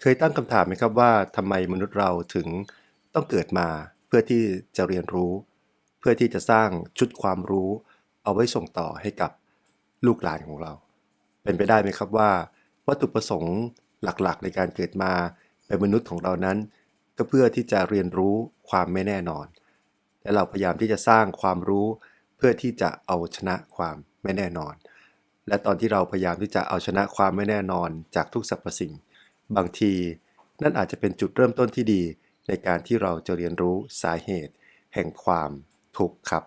เคยตั้งคำถามไหมครับว่าทำไมมนุษย์เราถึงต้องเกิดมา เพื่อที่จะเรียนรู้ เพื่อที่จะสร้างชุดความรู้ เอาไว้ส่งต่อให้กับลูกหลานของเรา เป็นไปได้ไหมครับว่า วัตถุประสงค์หลักๆ ในการเกิดมาเป็นมนุษย์ของเรานั้น ก็เพื่อที่จะเรียนรู้ความไม่แน่นอน และเราพยายามที่จะสร้างความรู้ เพื่อที่จะเอาชนะความไม่แน่นอน และตอนที่เราพยายามที่จะเอาชนะความไม่แน่นอนจากทุกสรรพสิ่ง บางที นั่นอาจจะเป็นจุดเริ่มต้นที่ดี ในการที่เราจะเรียนรู้สาเหตุ แห่งความทุกข์ครับ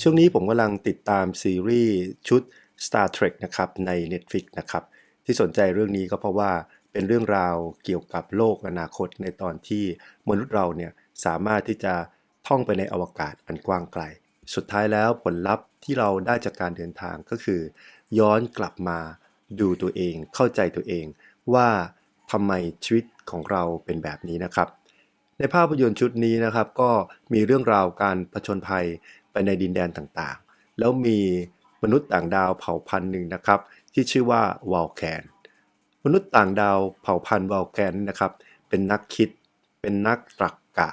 ช่วงนี้ผมกำลังติดตามซีรีส์ชุด Star Trek นะครับใน Netflix นะครับที่สนใจเรื่องนี้ก็เพราะว่าเป็นเรื่องราวเกี่ยวกับโลกอนาคตในตอนที่มนุษย์เราเนี่ยสามารถที่จะท่องไปในอวกาศอันกว้างไกล สุดท้ายแล้วผลลัพธ์ที่เราได้จากการเดินทางก็คือ ย้อนกลับมาดูตัวเอง เข้าใจตัวเอง ว่าทำไมชีวิตของเราเป็นแบบนี้นะครับ ในภาพยนตร์ชุดนี้นะครับ ก็มีเรื่องราวการผจญภัยไปในดินแดนต่างๆ แล้วมีมนุษย์ต่างดาวเผ่าพันธุ์หนึ่งนะครับ ที่ชื่อว่าวอลแคนมนุษย์ต่างดาวเผ่าพันธุ์วอลแคนนะครับ เป็นนักคิด เป็นนักตรรกกะ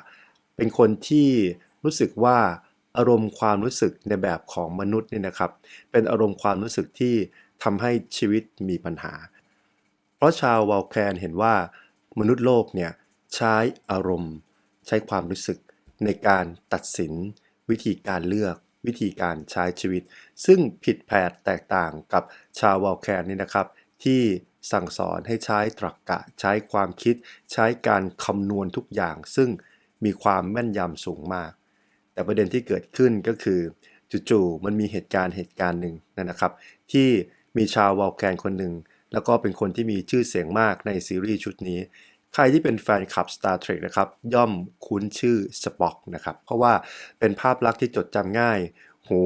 เป็นคนที่รู้สึกว่า อารมณ์ความรู้สึกในแบบของมนุษย์เนี่ยนะครับ เป็นอารมณ์ความรู้สึกที่ทำให้ชีวิตมีปัญหา เพราะชาววอลแคนเห็นว่ามนุษย์โลกเนี่ยใช้อารมณ์ ใช้ความรู้สึกในการตัดสิน วิธีการเลือก วิธีการใช้ชีวิต ซึ่งผิดแผกแตกต่างกับชาววอลแคนนี่นะครับ ที่สั่งสอนให้ใช้ตรรกกะ ใช้ความคิด ใช้การคำนวณทุกอย่าง ซึ่งมีความแม่นยำสูงมาก แต่ประเด็นที่เกิดขึ้นก็คือจู่ๆมันมีเหตุการณ์เหตุการณ์หนึ่งนะครับ ที่มีชาววอลแคนคนหนึ่ง แล้วก็เป็นคนที่มีชื่อเสียงมากในซีรีส์ชุดนี้ ใครที่เป็นแฟนคลับ Star Trek นะครับ ย่อมคุ้นชื่อสป็อกนะครับ เพราะว่าเป็นภาพลักษณ์ที่จดจำง่าย หู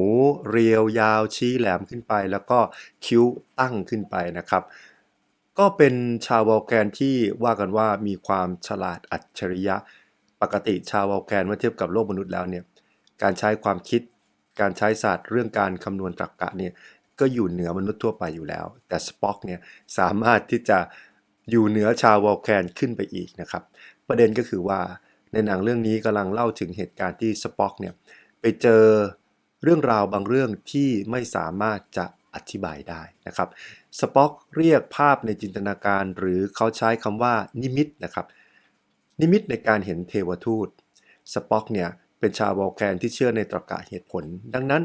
เรียวยาวชี้แหลมขึ้นไป แล้วก็คิ้วตั้งขึ้นไปนะครับก็เป็นชาววอลแกนที่ว่ากันว่ามีความฉลาดอัจฉริยะ ปกติชาววอลแกนเมื่อเทียบกับโลกมนุษย์แล้วเนี่ย การใช้ความคิด การใช้ศาสตร์เรื่องการคำนวณตรรกะเนี่ยก็อยู่เหนือมนุษย์ทั่วไปอยู่แล้ว แต่สป็อกเนี่ยสามารถที่จะอยู่เหนือชาววอลแคนขึ้นไปอีกนะครับ ประเด็นก็คือว่าในหนังเรื่องนี้กำลังเล่าถึงเหตุการณ์ที่สป็อกเนี่ยไปเจอเรื่องราวบางเรื่องที่ไม่สามารถจะอธิบายได้นะครับ สป็อกเรียกภาพในจินตนาการ หรือเขาใช้คำว่านิมิตนะครับ นิมิตในการเห็นเทวทูต สป็อกเนี่ย เป็นชาววอลแคนที่เชื่อในตรรกะเหตุผล ดังนั้น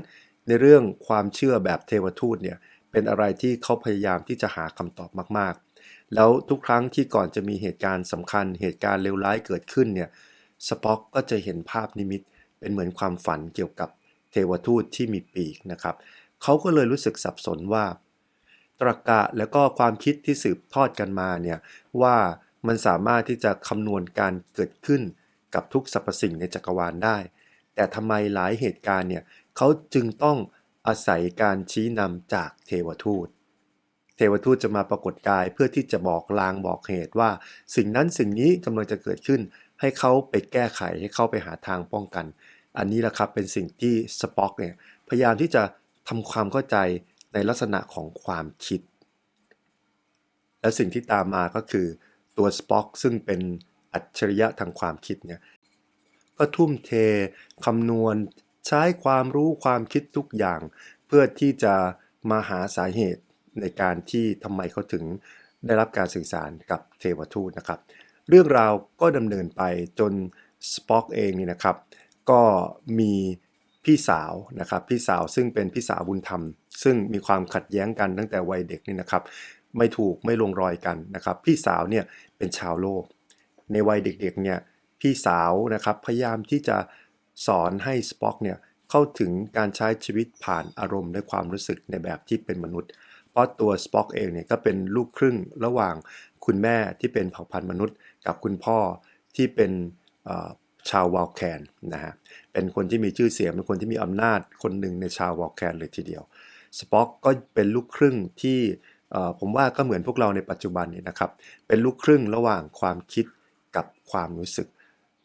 ในเรื่องความเชื่อแบบเทวทูตเนี่ยเป็นอะไรที่เขาพยายามที่จะหาคำตอบมากๆ แล้วทุกครั้งที่ก่อนจะมีเหตุการณ์สำคัญ เหตุการณ์เลวร้ายเกิดขึ้นเนี่ยสป็อกก็จะเห็นภาพนิมิต เป็นเหมือนความฝันเกี่ยวกับเทวทูตที่มีปีกนะครับเขาก็เลยรู้สึกสับสนว่า ตรรกะแล้วก็ความคิดที่สืบทอดกันมาเนี่ยว่ามันสามารถที่จะคำนวณการเกิดขึ้น กับทุกสรรพสิ่งในจักรวาลได้ แต่ทำไมหลายเหตุการณ์เนี่ยเขาจึงต้องอาศัยการชี้นำจากเทวทูต เทวทูตจะมาปรากฏกายเพื่อที่จะบอกลางบอกเหตุว่า สิ่งนั้นสิ่งนี้กำลังจะเกิดขึ้น ให้เขาไปแก้ไขให้เขาไปหาทางป้องกัน อันนี้แหละครับเป็นสิ่งที่สป็อกเนี่ยพยายามที่จะทำความเข้าใจในลักษณะของความคิด และสิ่งที่ตามมาก็คือตัวสป็อกซึ่งเป็น อัจฉริยะทางความคิดเนี่ยก็ทุ่มเทคำนวณใช้ความรู้ความคิดทุกอย่าง เพื่อที่จะมาหาสาเหตุในการที่ทำไมเขาถึงได้รับการสื่อสารกับเทวทูตนะครับ เรื่องราวก็ดำเนินไปจนสป็อกเองนี่นะครับ ก็มีพี่สาวนะครับพี่สาวซึ่งเป็นพี่สาวบุญธรรม ซึ่งมีความขัดแย้งกันตั้งแต่วัยเด็กนี่นะครับ ไม่ถูกไม่ลงรอยกันนะครับ พี่สาวเนี่ยเป็นชาวโลก ในวัยเด็กๆเนี่ยพี่สาวนะครับพยายามที่จะสอนให้สป็อกเนี่ยเข้าถึงการใช้ชีวิตผ่านอารมณ์และความรู้สึกในแบบที่เป็นมนุษย์ เพราะตัวสป็อกเองเนี่ยก็เป็นลูกครึ่งระหว่างคุณแม่ที่เป็นเผ่าพันธุ์มนุษย์ กับคุณพ่อที่เป็นชาววอลแคนนะฮะ เป็นคนที่มีชื่อเสียง เป็นคนที่มีอำนาจคนหนึ่งในชาววอลแคนเลยทีเดียว สป็อกก็เป็นลูกครึ่งที่ผมว่าก็เหมือนพวกเราในปัจจุบันนี่นะครับ เป็นลูกครึ่งระหว่างความคิด กับความรู้สึก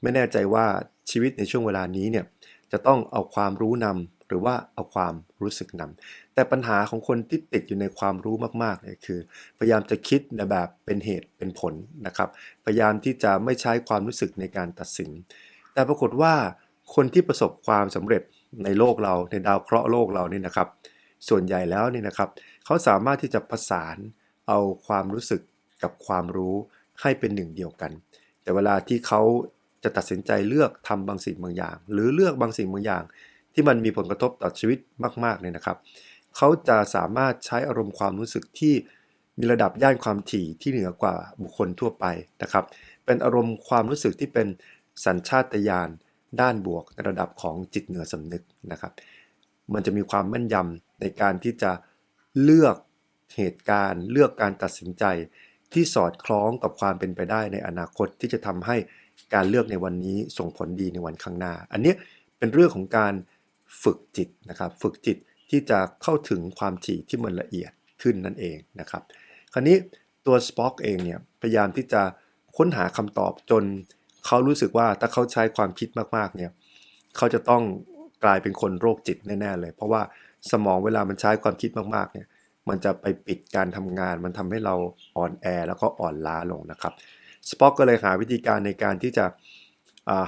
ไม่แน่ใจว่าชีวิตในช่วงเวลานี้เนี่ยจะต้องเอาความรู้นหรือว่าเอาความรู้สึกนำแต่ปัญหาของคนที่ติดอยู่ในความรู้มากๆเนี่ยคือ พยายามจะคิดในแบบเป็นเหตุเป็นผลนะครับ พยายามที่จะไม่ใช้ความรู้สึกในการตัดสิน แต่ปรากฏว่าคนที่ประสบความสำเร็จในโลกเราในดาวเคราะห์โลกเรานี่นะครับ ส่วนใหญ่แล้วนี่นะครับ เขาสามารถที่จะประสานเอาความรู้สึกกับความรู้ให้เป็นหนึ่งเดียวกัน แต่เวลาที่เขาจะตัดสินใจเลือกทำบางสิ่งบางอย่าง หรือเลือกบางสิ่งบางอย่าง ที่มันมีผลกระทบต่อชีวิตมากๆเนี่ยนะครับ เขาจะสามารถใช้อารมณ์ความรู้สึกที่มีระดับย่านความถี่ที่เหนือกว่าบุคคลทั่วไปนะครับ เป็นอารมณ์ความรู้สึกที่เป็นสัญชาตญาณด้านบวกในระดับของจิตเหนือสำนึกนะครับ มันจะมีความแม่นยำในการที่จะเลือกเหตุการณ์ เลือกการตัดสินใจ ที่สอดคล้องกับความเป็นไปได้ในอนาคตที่จะทำให้การเลือกในวันนี้ส่งผลดีในวันข้างหน้า อันนี้เป็นเรื่องของการฝึกจิตนะครับ ฝึกจิตที่จะเข้าถึงความถี่ที่มันละเอียดขึ้นนั่นเองนะครับ คราวนี้ตัว Spock เองเนี่ยพยายามที่จะค้นหาคำตอบจนเขารู้สึกว่าถ้าเขาใช้ความคิดมากๆเนี่ยเขาจะต้องกลายเป็นคนโรคจิตแน่ๆเลย เพราะว่าสมองเวลามันใช้ความคิดมากๆเนี่ย มันจะไปปิดการทำงาน มันทำให้เราอ่อนแอแล้วก็อ่อนล้าลงนะครับสป็อกก็เลยหาวิธีการในการที่จะ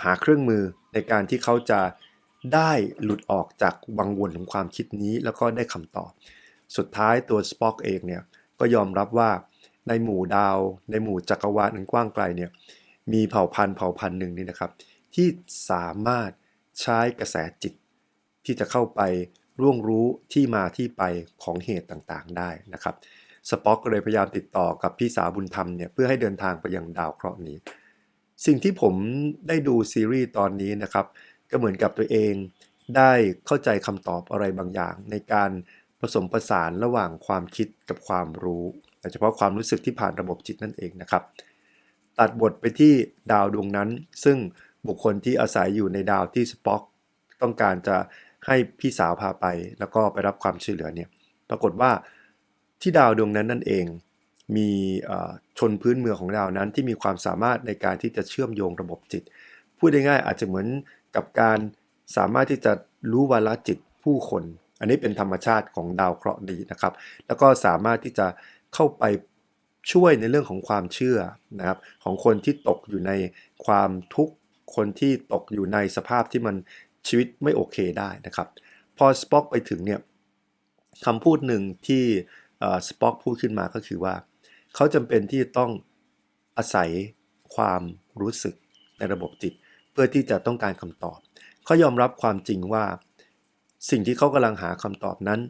หาเครื่องมือในการที่เขาจะได้หลุดออกจากวังวนของความคิดนี้แล้วก็ได้คำตอบ สุดท้ายตัวสป็อกเองเนี่ยก็ยอมรับว่าในหมู่ดาว ในหมู่จักรวาลอันกว้างไกลเนี่ยมีเผ่าพันธุ์เผ่าพันธุ์หนึ่งนี่นะครับ ที่สามารถใช้กระแสจิตที่จะเข้าไป ร่วงรู้ที่มาที่ไปของเหตุต่างๆ ได้นะครับ สป็อกก็เลยพยายามติดต่อกับพี่สาวบุญธรรมเนี่ยเพื่อให้เดินทางไปยังดาวเคราะห์นี้ สิ่งที่ผมได้ดูซีรีส์ตอนนี้นะครับ ก็เหมือนกับตัวเองได้เข้าใจคำตอบอะไรบางอย่าง ในการผสมผสานระหว่างความคิดกับความรู้โดยเฉพาะความรู้สึกที่ผ่านระบบจิตนั่นเองนะครับ ตัดบทไปที่ดาวดวงนั้น ซึ่งบุคคลที่อาศัยอยู่ในดาวที่สป็อกต้องการจะ ให้พี่สาวพาไป แล้วก็ไปรับความช่วยเหลือเนี่ยปรากฏว่าที่ดาวดวงนั้นนั่นเอง มีชนพื้นเมืองของดาวนั้นที่มีความสามารถในการที่จะเชื่อมโยงระบบจิต พูดง่ายๆอาจจะเหมือนกับการสามารถที่จะรู้วาระจิตผู้คน อันนี้เป็นธรรมชาติของดาวเคราะห์ดีนะครับ แล้วก็สามารถที่จะเข้าไปช่วยในเรื่องของความเชื่อนะครับของคนที่ตกอยู่ในความทุกข์คนที่ตกอยู่ในสภาพที่มัน ชีวิตไม่โอเคได้นะครับ พอสป็อกไปถึงเนี่ยคำพูดหนึ่งที่สป็อกพูดขึ้นมาก็คือว่า เขาจำเป็นที่ต้องอาศัยความรู้สึกในระบบจิต เพื่อที่จะต้องการคำตอบ เขายอมรับความจริงว่าสิ่งที่เขากำลังหาคำตอบนั้น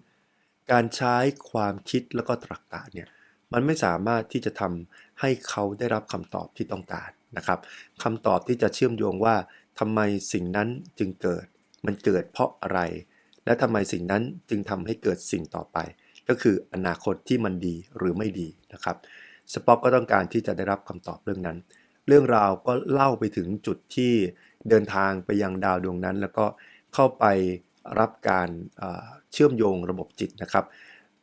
การใช้ความคิดแล้วก็ตรรกะเนี่ยมันไม่สามารถที่จะทำให้เขาได้รับคำตอบที่ต้องการนะครับคำตอบที่จะเชื่อมโยงว่า ทำไมสิ่งนั้นจึงเกิด มันเกิดเพราะอะไร และทำไมสิ่งนั้นจึงทำให้เกิดสิ่งต่อไป ก็คืออนาคตที่มันดีหรือไม่ดีนะครับสป็อกก็ต้องการที่จะได้รับคำตอบเรื่องนั้น เรื่องราวก็เล่าไปถึงจุดที่เดินทางไปยังดาวดวงนั้น แล้วก็เข้าไปรับการเชื่อมโยงระบบจิตนะครับ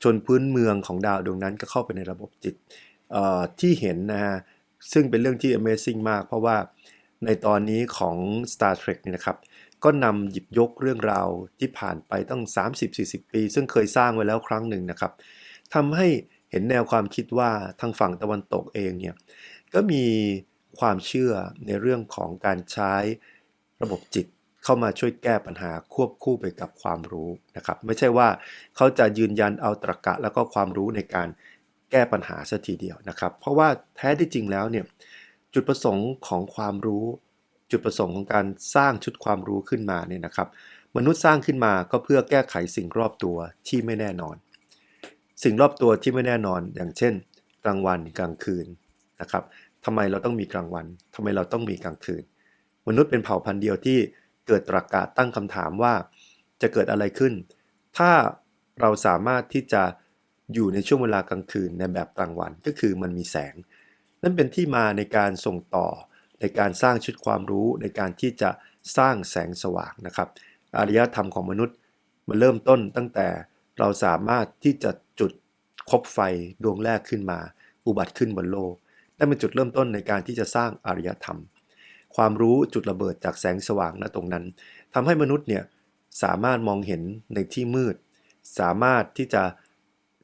ชนพื้นเมืองของดาวดวงนั้นก็เข้าไปในระบบจิตที่เห็นนะฮะซึ่งเป็นเรื่องที่ Amazing มาก เพราะว่า ในตอนนี้ของ Star Trek นี่นะครับ ก็นำหยิบยกเรื่องราวที่ผ่านไปตั้ง 30-40 ปี ซึ่งเคยสร้างไว้แล้วครั้งหนึ่งนะครับทำให้เห็นแนวความคิดว่าทางฝั่งตะวันตกเองเนี่ยก็มีความเชื่อในเรื่องของการใช้ระบบจิตเข้ามาช่วยแก้ปัญหาควบคู่ไปกับความรู้นะครับ ไม่ใช่ว่าเขาจะยืนยันเอาตรรกะแล้วก็ความรู้ในการแก้ปัญหาสัทีเดียวนะครับ เพราะว่าแท้ที่จริงแล้วเนี่ย จุดประสงค์ของความรู้ จุดประสงค์ของการสร้างชุดความรู้ขึ้นมาเนี่ยนะครับ มนุษย์สร้างขึ้นมาก็เพื่อแก้ไขสิ่งรอบตัวที่ไม่แน่นอน สิ่งรอบตัวที่ไม่แน่นอน อย่างเช่น กลางวันกลางคืนนะครับทำไมเราต้องมีกลางวันทำไมเราต้องมีกลางคืน มนุษย์เป็นเผ่าพันธุ์เดียวที่เกิดตรากาศตั้งคำถามว่า จะเกิดอะไรขึ้น ถ้าเราสามารถที่จะอยู่ในช่วงเวลากลางคืนในแบบกลางวันก็คือมันมีแสง นั่นเป็นที่มาในการส่งต่อ ในการสร้างชุดความรู้ในการที่จะสร้างแสงสว่างนะครับ อารยธรรมของมนุษย์มันเริ่มต้นตั้งแต่เราสามารถที่จะจุดคบไฟดวงแรกขึ้นมา อุบัติขึ้นบนโลกนั่นเป็นจุดเริ่มต้นในการที่จะสร้างอารยธรรม ความรู้จุดระเบิดจากแสงสว่างณตรงนั้นทำให้มนุษย์เนี่ยสามารถมองเห็นในที่มืด สามารถที่จะ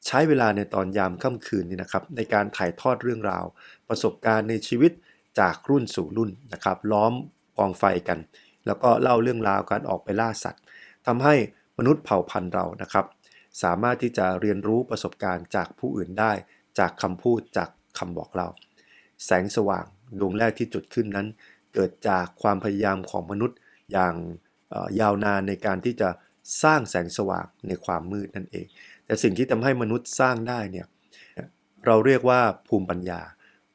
ใช้เวลาในตอนยามค่ำคืนนี่นะครับในการถ่ายทอดเรื่องราว ประสบการณ์ในชีวิตจากรุ่นสู่รุ่นนะครับล้อมกองไฟกัน แล้วก็เล่าเรื่องราวการออกไปล่าสัตว์ทำให้มนุษย์เผ่าพันธุ์เรานะครับ สามารถที่จะเรียนรู้ประสบการณ์จากผู้อื่นได้ จากคำพูดจากคำบอกเรา แสงสว่างดวงแรกที่จุดขึ้นนั้น เกิดจากความพยายามของมนุษย์อย่างยาวนานในการที่จะสร้างแสงสว่างในความมืดนั่นเอง แต่สิ่งที่ทำให้มนุษย์สร้างได้เนี่ยเราเรียกว่าภูมิปัญญา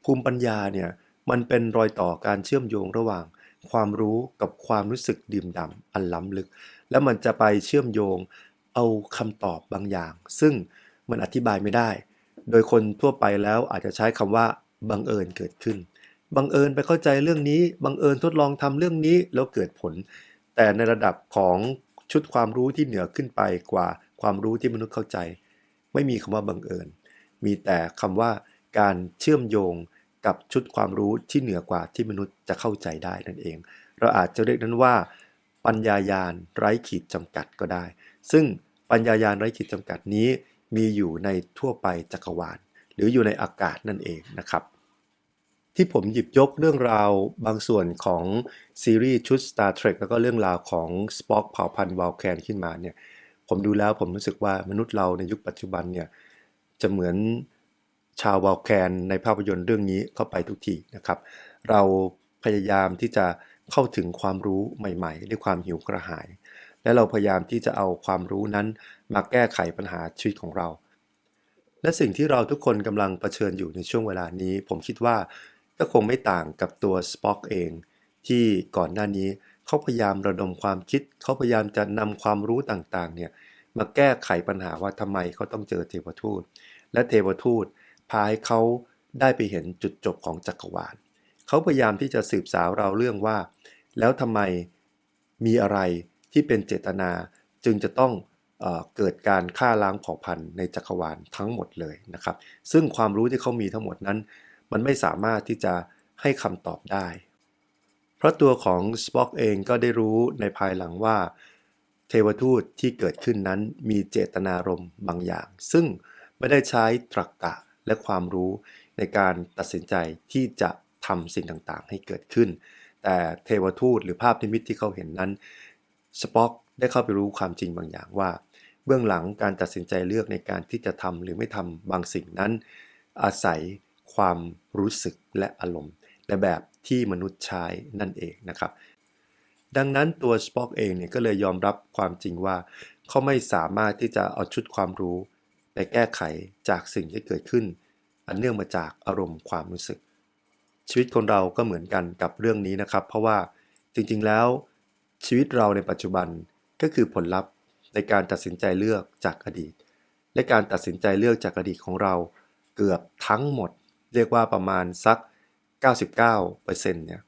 ภูมิปัญญาเนี่ยมันเป็นรอยต่อการเชื่อมโยงระหว่าง ความรู้กับความรู้สึกดื่มด่ำอันล้ำลึก แล้วมันจะไปเชื่อมโยงเอาคำตอบบางอย่าง ซึ่งมันอธิบายไม่ได้ โดยคนทั่วไปแล้วอาจจะใช้คำว่าบังเอิญเกิดขึ้นบังเอิญไปเข้าใจเรื่องนี้บังเอิญทดลองทำเรื่องนี้แล้วเกิดผล แต่ในระดับของชุดความรู้ที่เหนือขึ้นไปกว่า ความรู้ที่มนุษย์เข้าใจ ไม่มีคำว่าบังเอิญ มีแต่คำว่าการเชื่อมโยงกับชุดความรู้ที่เหนือกว่าที่มนุษย์จะเข้าใจได้นั่นเอง เราอาจจะเรียกนั้นว่า ปัญญายาณไร้ขีดจำกัดก็ได้ ซึ่งปัญญายาณไร้ขีดจำกัดนี้ มีอยู่ในทั่วไปจักรวาล หรืออยู่ในอากาศนั่นเองนะครับ ที่ผมหยิบยกเรื่องราวบางส่วนของซีรีส์ชุด Star Trek แล้วก็เรื่องราวของ Spock เผ่าพันธุ์วาลแคนขึ้นมาเนี่ย ผมดูแล้วผมรู้สึกว่ามนุษย์เราในยุคปัจจุบันเนี่ยจะเหมือนชาววาลแคนในภาพยนตร์เรื่องนี้เข้าไปทุกทีนะครับ เราพยายามที่จะเข้าถึงความรู้ใหม่ๆด้วยความหิวกระหาย และเราพยายามที่จะเอาความรู้นั้นมาแก้ไขปัญหาชีวิตของเรา และสิ่งที่เราทุกคนกำลังเผชิญอยู่ในช่วงเวลานี้ ผมคิดว่าก็คงไม่ต่างกับตัวสป็อกเอง ที่ก่อนหน้านี้ เขาพยายามระดมความคิด เขาพยายามจะนำความรู้ต่างๆเนี่ยมาแก้ไขปัญหาว่าทำไมเขาต้องเจอเทวทูต และเทวทูตพาให้เขาได้ไปเห็นจุดจบของจักรวาลเขาพยายามที่จะสืบสาวเราเรื่องว่า แล้วทำไมมีอะไรที่เป็นเจตนาจึงจะต้องเอเกิดการฆ่าล้างเผ่าพันธุ์ในจักรวาลทั้งหมดเลยนะครับ ซึ่งความรู้ที่เขามีทั้งหมดนั้น มันไม่สามารถที่จะให้คำตอบได้ เพราะตัวของสป็อกเองก็ได้รู้ในภายหลังว่า เทวทูตที่เกิดขึ้นนั้นมีเจตนารมณ์บางอย่าง ซึ่งไม่ได้ใช้ตรรกกะและความรู้ในการตัดสินใจที่จะทำสิ่งต่างๆ ให้เกิดขึ้น แต่เทวทูตหรือภาพนิมิตที่เขาเห็นนั้นสป็อกได้เข้าไปรู้ความจริงบางอย่างว่า เบื้องหลังการตัดสินใจเลือกในการที่จะทำหรือไม่ทำบางสิ่งนั้น อาศัยความรู้สึกและอารมณ์ ในแบบที่มนุษย์ใช้นั่นเองนะครับ ดังนั้นตัวสป็อกเองเนี่ยก็เลยยอมรับความจริงว่า เขาไม่สามารถที่จะเอาชุดความรู้ ไปแก้ไขจากสิ่งที่เกิดขึ้น อันเนื่องมาจากอารมณ์ความรู้สึก ชีวิตคนเราก็เหมือนกันกับเรื่องนี้นะครับ เพราะว่าจริงๆแล้วชีวิตเราในปัจจุบันก็คือผลลัพธ์ในการตัดสินใจเลือกจากอดีต และการตัดสินใจเลือกจากอดีตของเรา เกือบทั้งหมด เรียกว่าประมาณสัก 99%เนี่ย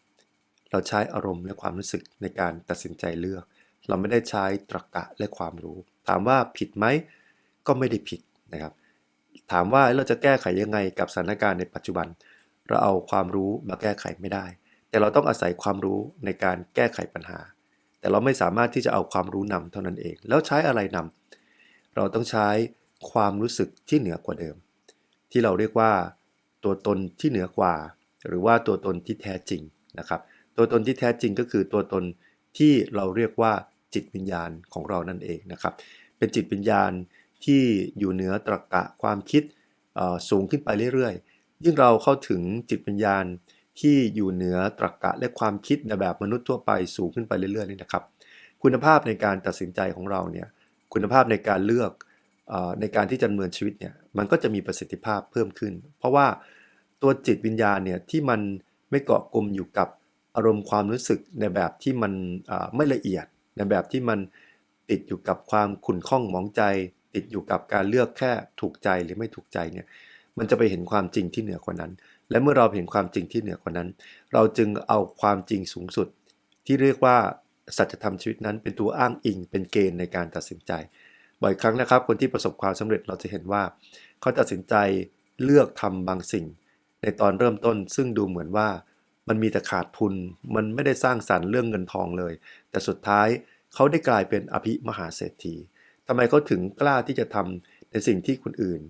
เราใช้อารมณ์และความรู้สึกในการตัดสินใจเลือก เราไม่ได้ใช้ตรรกกะและความรู้ ถามว่าผิดไหมก็ไม่ได้ผิดนะครับ ถามว่าเราจะแก้ไขยังไงกับสถานการณ์ในปัจจุบัน เราเอาความรู้มาแก้ไขไม่ได้ แต่เราต้องอาศัยความรู้ในการแก้ไขปัญหา แต่เราไม่สามารถที่จะเอาความรู้นำเท่านั้นเอง แล้วใช้อะไรนำเราต้องใช้ความรู้สึกที่เหนือกว่าเดิม ที่เราเรียกว่า ตัวตนที่เหนือกว่า หรือว่าตัวตนที่แท้จริงนะครับ ตัวตนที่แท้จริงก็คือตัวตนที่เราเรียกว่าจิตวิญญาณของเรานั่นเองนะครับ เป็นจิตวิญญาณที่อยู่เหนือตรรกะความคิดสูงขึ้นไปเรื่อยๆ ยิ่งเราเข้าถึงจิตวิญญาณที่อยู่เหนือตรรกะและความคิดในแบบมนุษย์ทั่วไปสูงขึ้นไปเรื่อยๆนี่นะครับ คุณภาพในการตัดสินใจของเราเนี่ยคุณภาพในการเลือกในการที่จะดำเนินชีวิตเนี่ยมันก็จะมีประสิทธิภาพเพิ่มขึ้น เพราะว่า ตัวจิตวิญญาณเนี่ยที่มันไม่เกาะกลุ่มอยู่กับอารมณ์ความรู้สึกในแบบที่มันไม่ละเอียด ในแบบที่มันติดอยู่กับความขุ่นข้องหมองใจ ติดอยู่กับการเลือกแค่ถูกใจหรือไม่ถูกใจเนี่ยมันจะไปเห็นความจริงที่เหนือกว่านั้น และเมื่อเราเห็นความจริงที่เหนือกว่านั้น เราจึงเอาความจริงสูงสุด ที่เรียกว่าสัจธรรมชีวิตนั้นเป็นตัวอ้างอิง เป็นเกณฑ์ในการตัดสินใจ บ่อยครั้งนะครับ คนที่ประสบความสำเร็จเราจะเห็นว่า เขาตัดสินใจเลือกทำบางสิ่ง ในตอนเริ่มต้น ซึ่งดูเหมือนว่า มันมีแต่ขาดทุน มันไม่ได้สร้างสรรค์เรื่องเงินทองเลย แต่สุดท้ายเขาได้กลายเป็นอภิมหาเศรษฐีทำไมเขาถึงกล้าที่จะทำในสิ่งที่คนอื่น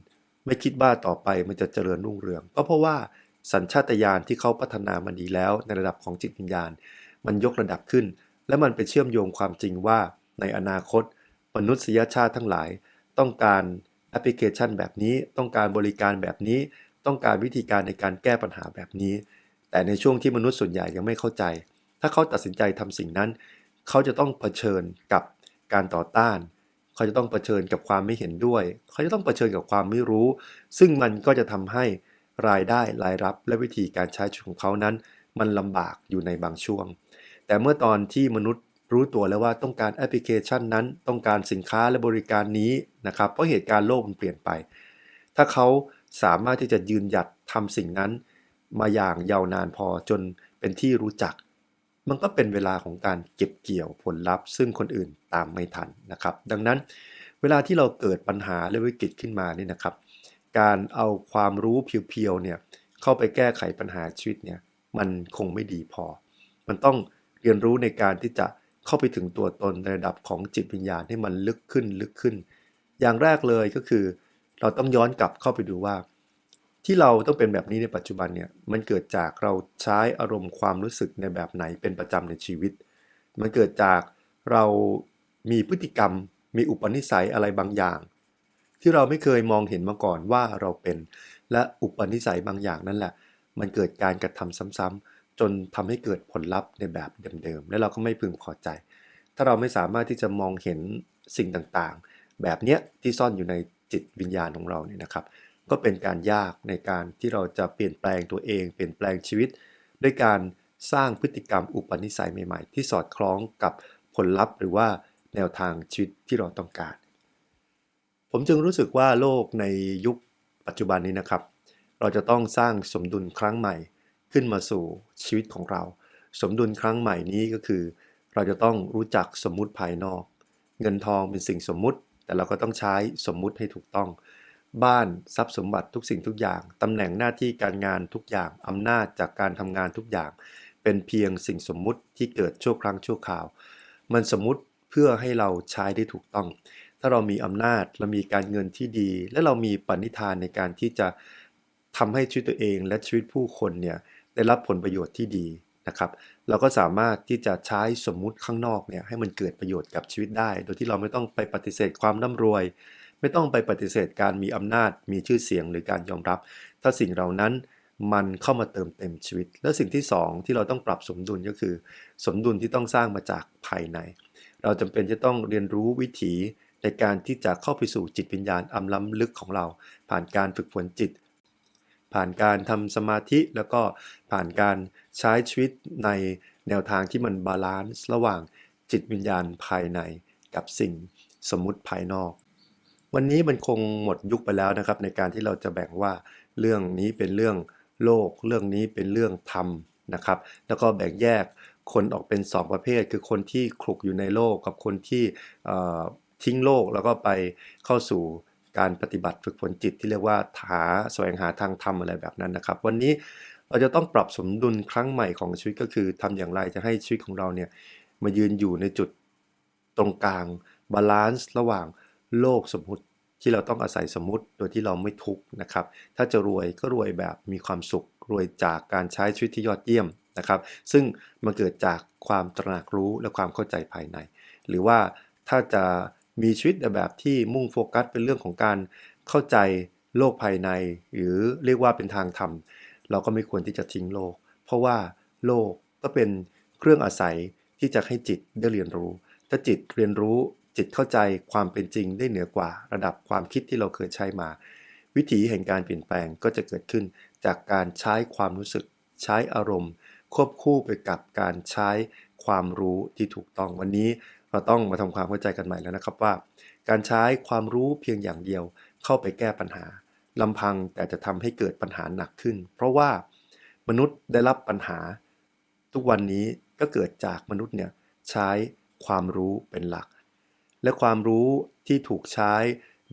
ไม่คิดว่าต่อไปมันจะเจริญรุ่งเรือง ก็เพราะว่าสัญชาตญาณที่เขาพัฒนามันดีแล้ว ในระดับของจิตวิญญาณ มันยกระดับขึ้น และมันไปเชื่อมโยงความจริงว่า ในอนาคต มนุษยชาติทั้งหลาย ต้องการแอปพลิเคชันแบบนี้ต้องการบริการแบบนี้ ต้องการวิธีการในการแก้ปัญหาแบบนี้ แต่ในช่วงที่มนุษย์ส่วนใหญ่ยังไม่เข้าใจ ถ้าเขาตัดสินใจทำสิ่งนั้น เขาจะต้องเผชิญกับการต่อต้าน เขาจะต้องเผชิญกับความไม่เห็นด้วย เขาจะต้องเผชิญกับความไม่รู้ ซึ่งมันก็จะทำให้รายได้รายรับและวิธีการใช้ชีวิตของเขานั้น มันลำบากอยู่ในบางช่วง แต่เมื่อตอนที่มนุษย์รู้ตัวแล้วว่าต้องการแอปพลิเคชันนั้น ต้องการสินค้าและบริการนี้นะครับ เพราะเหตุการณ์โลกมันเปลี่ยนไป ถ้าเขา สามารถที่จะยืนหยัดทำสิ่งนั้น มาอย่างยาวนานพอจนเป็นที่รู้จัก มันก็เป็นเวลาของการเก็บเกี่ยวผลลัพธ์ ซึ่งคนอื่นตามไม่ทันนะครับ ดังนั้นเวลาที่เราเกิดปัญหาและวิกฤตขึ้นมานี่นะครับ การเอาความรู้เพียวๆเนี่ยเข้าไปแก้ไขปัญหาชีวิตเนี่ยมันคงไม่ดีพอ มันต้องเรียนรู้ในการที่จะเข้าไปถึงตัวตนในระดับของจิตวิญญาณให้มันลึกขึ้นลึกขึ้น อย่างแรกเลยก็คือ เราต้องย้อนกลับเข้าไปดูว่า ที่เราต้องเป็นแบบนี้ในปัจจุบันเนี่ยมันเกิดจากเราใช้อารมณ์ความรู้สึกในแบบไหนเป็นประจำในชีวิต มันเกิดจากเรามีพฤติกรรม มีอุปนิสัยอะไรบางอย่าง ที่เราไม่เคยมองเห็นมาก่อนว่าเราเป็น และอุปนิสัยบางอย่างนั่นแหละ มันเกิดการกระทำซ้ำๆจนทำให้เกิดผลลัพธ์ในแบบเดิมๆและเราก็ไม่พึงพอใจ ถ้าเราไม่สามารถที่จะมองเห็นสิ่งต่างๆ แบบเนี้ยที่ซ่อนอยู่ใน จิตวิญญาณของเราเนี่ยนะครับ ก็เป็นการยากในการที่เราจะเปลี่ยนแปลงตัวเอง เปลี่ยนแปลงชีวิต ด้วยการสร้างพฤติกรรมอุปนิสัยใหม่ๆ ที่สอดคล้องกับผลลัพธ์ หรือว่าแนวทางชีวิตที่เราต้องการ ผมจึงรู้สึกว่าโลกในยุคปัจจุบันนี้นะครับ เราจะต้องสร้างสมดุลครั้งใหม่ ขึ้นมาสู่ชีวิตของเรา สมดุลครั้งใหม่นี้ก็คือ เราจะต้องรู้จักสมมุติภายนอก เงินทองเป็นสิ่งสมมุติ แต่เราก็ต้องใช้สมมุติให้ถูกต้อง บ้านทรัพย์สมบัติทุกสิ่งทุกอย่างตำแหน่งหน้าที่การงานทุกอย่างอำนาจจากการทำงานทุกอย่าง เป็นเพียงสิ่งสมมุติที่เกิดชั่วครั้งชั่วคราว มันสมมุติเพื่อให้เราใช้ได้ถูกต้อง ถ้าเรามีอำนาจเรามีการเงินที่ดี และเรามีปณิธานในการที่จะทำให้ชีวิตตัวเองและชีวิตผู้คนเนี่ยได้รับผลประโยชน์ที่ดีนะครับ เราก็สามารถที่จะใช้สมมุติข้างนอกเนี่ยให้มันเกิดประโยชน์กับชีวิตได้ โดยที่เราไม่ต้องไปปฏิเสธความร่ำรวย ไม่ต้องไปปฏิเสธการมีอำนาจ มีชื่อเสียงหรือการยอมรับ ถ้าสิ่งเหล่านั้นมันเข้ามาเติมเต็มชีวิต และสิ่งที่สองที่เราต้องปรับสมดุลก็คือ สมดุลที่ต้องสร้างมาจากภายใน เราจำเป็นจะต้องเรียนรู้วิถีในการที่จะเข้าไปสู่จิตวิญญาณอำล้ำลึกของเรา ผ่านการฝึกฝนจิต ผ่านการทำสมาธิแล้วก็ผ่านการใช้ชีวิตในแนวทางที่มันบาลานซ์ระหว่างจิตวิญญาณภายในกับสิ่งสมมุติภายนอก วันนี้มันคงหมดยุคไปแล้วนะครับ ในการที่เราจะแบ่งว่าเรื่องนี้เป็นเรื่องโลก เรื่องนี้เป็นเรื่องธรรมนะครับ แล้วก็แบ่งแยกคนออกเป็น 2 ประเภท คือคนที่คลุกอยู่ในโลกกับคนที่ทิ้งโลกแล้วก็ไปเข้าสู่ การปฏิบัติฝึกฝนจิตที่เรียกว่าหาแสวงหาทางธรรมอะไรแบบนั้นนะครับ วันนี้เราจะต้องปรับสมดุลครั้งใหม่ของชีวิตก็คือทำอย่างไรจะให้ชีวิตของเราเนี่ยมายืนอยู่ในจุดตรงกลางบาลานซ์ระหว่างโลกสมมุติที่เราต้องอาศัยสมมติโดยที่เราไม่ทุกข์นะครับ ถ้าจะรวยก็รวยแบบมีความสุข รวยจากการใช้ชีวิตที่ยอดเยี่ยมนะครับ ซึ่งมันเกิดจากความตระหนักรู้และความเข้าใจภายใน หรือว่าถ้าจะ มีชีวิตแบบที่มุ่งโฟกัสเป็นเรื่องของการเข้าใจโลกภายใน หรือเรียกว่าเป็นทางธรรม เราก็ไม่ควรที่จะทิ้งโลก เพราะว่าโลกก็เป็นเครื่องอาศัยที่จะให้จิตได้เรียนรู้ ถ้าจิตเรียนรู้จิตเข้าใจความเป็นจริงได้เหนือกว่า ระดับความคิดที่เราเคยใช้มา วิถีแห่งการเปลี่ยนแปลงก็จะเกิดขึ้น จากการใช้ความรู้สึก ใช้อารมณ์ ควบคู่ไปกับการใช้ความรู้ที่ถูกต้องวันนี้ เราต้องมาทำความเข้าใจกันใหม่แล้วนะครับว่า การใช้ความรู้เพียงอย่างเดียวเข้าไปแก้ปัญหาลำพังแต่จะทำให้เกิดปัญหาหนักขึ้น เพราะว่ามนุษย์ได้รับปัญหา ทุกวันนี้ก็เกิดจากมนุษย์เนี่ยใช้ความรู้เป็นหลัก และความรู้ที่ถูกใช้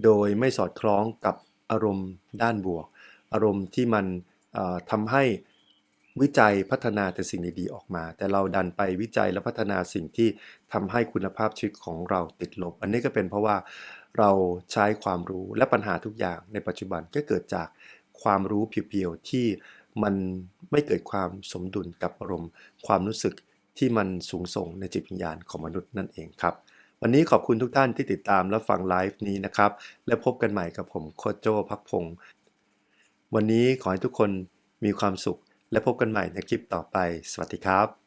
โดยไม่สอดคล้องกับอารมณ์ด้านบวก อารมณ์ที่มันทำให้ วิจัยพัฒนาแต่สิ่งดีๆออกมา แต่เราดันไปวิจัยและพัฒนาสิ่งที่ทำให้คุณภาพชีวิตของเราติดลบ อันนี้ก็เป็นเพราะว่าเราใช้ความรู้และปัญหาทุกอย่างในปัจจุบันก็เกิดจากความรู้เพียวๆที่มันไม่เกิดความสมดุลกับอารมณ์ ความรู้สึกที่มันสูงส่งในจิตวิญญาณของมนุษย์นั่นเองครับ วันนี้ขอบคุณทุกท่านที่ติดตามและฟังไลฟ์นี้นะครับ และพบกันใหม่กับผมโคโจพักพงศ์วันนี้ขอให้ทุกคนมีความสุข และพบกันใหม่ในคลิปต่อไป สวัสดีครับ